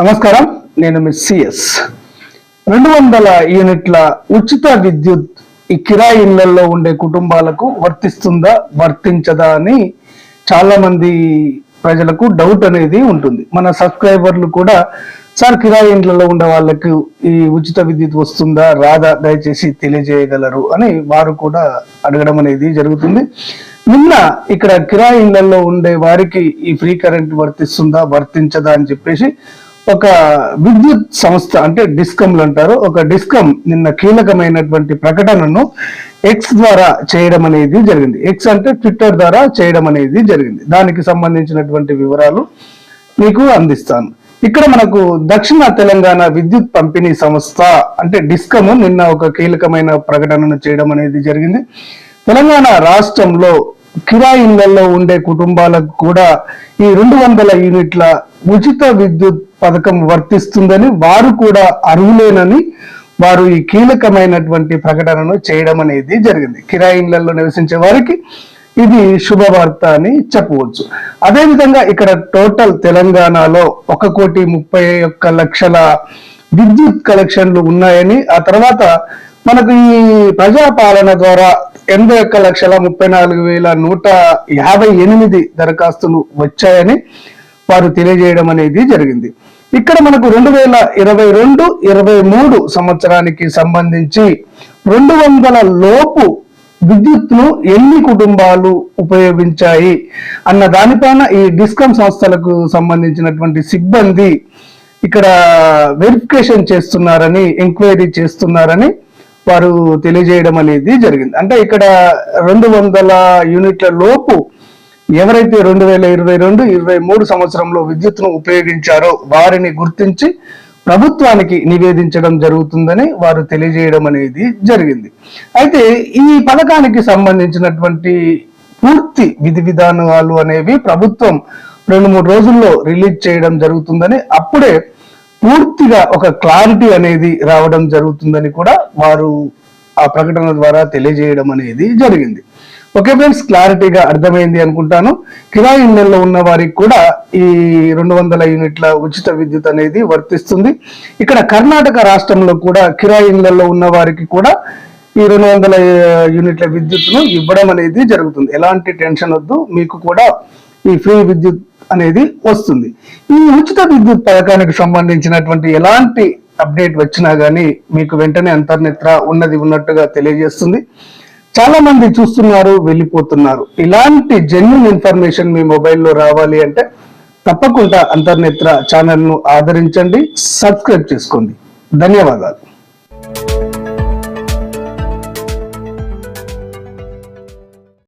నమస్కారం. నేను miss CS రెండు వందల యూనిట్ల ఉచిత విద్యుత్ ఈ కిరాయి ఇళ్ళలో ఉండే కుటుంబాలకు వర్తిస్తుందా వర్తించదా అని చాలా మంది ప్రజలకు డౌట్ అనేది ఉంటుంది. మన సబ్స్క్రైబర్లు కూడా సార్ కిరాయి ఇండ్లలో ఉండే వాళ్ళకి ఈ ఉచిత విద్యుత్ వస్తుందా రాదా? దయచేసి తెలియజేయగలరు అని వారు కూడా అడగడం అనేది జరుగుతుంది. నిన్న ఇక్కడ కిరాయి ఇండ్లలో ఉండే వారికి ఈ ఫ్రీ కరెంట్ వర్తిస్తుందా వర్తించదా అని చెప్పేసి ఒక విద్యుత్ సంస్థ అంటే డిస్కమ్లు అంటారు. ఒక డిస్కమ్ నిన్న కీలకమైనటువంటి ప్రకటనను ఎక్స్ ద్వారా చేయడం అనేది జరిగింది. ఎక్స్ అంటే ట్విట్టర్ ద్వారా చేయడం అనేది జరిగింది. దానికి సంబంధించినటువంటి వివరాలు మీకు అందిస్తాను. ఇక్కడ మనకు దక్షిణ తెలంగాణ విద్యుత్ పంపిణీ సంస్థ అంటే డిస్కమ్ నిన్న ఒక కీలకమైన ప్రకటనను చేయడం అనేది జరిగింది. తెలంగాణ రాష్ట్రంలో కిరాయి ఇళ్ళలో ఉండే కుటుంబాలకు కూడా ఈ రెండు వందల యూనిట్ల ఉచిత విద్యుత్ పథకం వర్తిస్తుందని వారు కూడా అర్హులేనని వారు ఈ కీలకమైనటువంటి ప్రకటనను చేయడం అనేది జరిగింది. కిరాయి ఇళ్ళలో నివసించే వారికి ఇది శుభవార్త అని చెప్పవచ్చు. అదేవిధంగా ఇక్కడ టోటల్ తెలంగాణలో ఒక కోటి ముప్పై ఒక్క లక్షల విద్యుత్ కలెక్షన్లు ఉన్నాయని ఆ తర్వాత మనకు ఈ ప్రజాపాలన ద్వారా ఎనభై ఒక్క లక్షల ముప్పై నాలుగు వేల నూట యాభై ఎనిమిది దరఖాస్తులు వచ్చాయని వారు తెలియజేయడం అనేది జరిగింది. ఇక్కడ మనకు రెండు వేల ఇరవై రెండు ఇరవై మూడు సంవత్సరానికి సంబంధించి రెండు వందల లోపు విద్యుత్ను ఎన్ని కుటుంబాలు ఉపయోగించాయి అన్న దానిపైన ఈ డిస్కమ్ సంస్థలకు సంబంధించినటువంటి సిబ్బంది ఇక్కడ వెరిఫికేషన్ చేస్తున్నారని ఎంక్వైరీ చేస్తున్నారని వారు తెలియజేయడం అనేది జరిగింది. అంటే ఇక్కడ రెండు వందల యూనిట్ల లోపు ఎవరైతే రెండు వేల ఇరవై రెండు ఇరవై మూడు సంవత్సరంలో విద్యుత్ను ఉపయోగించారో వారిని గుర్తించి ప్రభుత్వానికి నివేదించడం జరుగుతుందని వారు తెలియజేయడం అనేది జరిగింది. అయితే ఈ పథకానికి సంబంధించినటువంటి పూర్తి విధి విధానాలు అనేవి ప్రభుత్వం రెండు మూడు రోజుల్లో రిలీజ్ చేయడం జరుగుతుందని అప్పుడే పూర్తిగా ఒక క్లారిటీ అనేది రావడం జరుగుతుందని కూడా వారు ఆ ప్రకటన ద్వారా తెలియజేయడం అనేది జరిగింది. ఓకే ఫ్రెండ్స్ క్లారిటీగా అర్థమైంది అనుకుంటాను. కిరాయి ఇళ్ళలో ఉన్న వారికి కూడా ఈ రెండు వందల యూనిట్ల ఉచిత విద్యుత్ అనేది వర్తిస్తుంది. ఇక్కడ కర్ణాటక రాష్ట్రంలో కూడా కిరాయి ఇళ్ళలో ఉన్న వారికి కూడా ఈ రెండు వందల యూనిట్ల విద్యుత్ను ఇవ్వడం అనేది జరుగుతుంది. ఎలాంటి టెన్షన్ వద్దు మీకు కూడా ఈ ఫ్రీ విద్యుత్ అనేది వస్తుంది. ఈ ఉచిత విద్యుత్ పథకానికి సంబంధించినటువంటి ఎలాంటి అప్డేట్ వచ్చినా కానీ మీకు వెంటనే అంతర్నిత్ర ఉన్నది ఉన్నట్టుగా తెలియజేస్తుంది. చాలా మంది చూస్తున్నారు వెళ్ళిపోతున్నారు. ఇలాంటి జెన్యున్ ఇన్ఫర్మేషన్ మీ మొబైల్లో రావాలి అంటే తప్పకుండా అంతర్నేత్ర ఛానల్ను ఆదరించండి సబ్స్క్రైబ్ చేసుకోండి. ధన్యవాదాలు.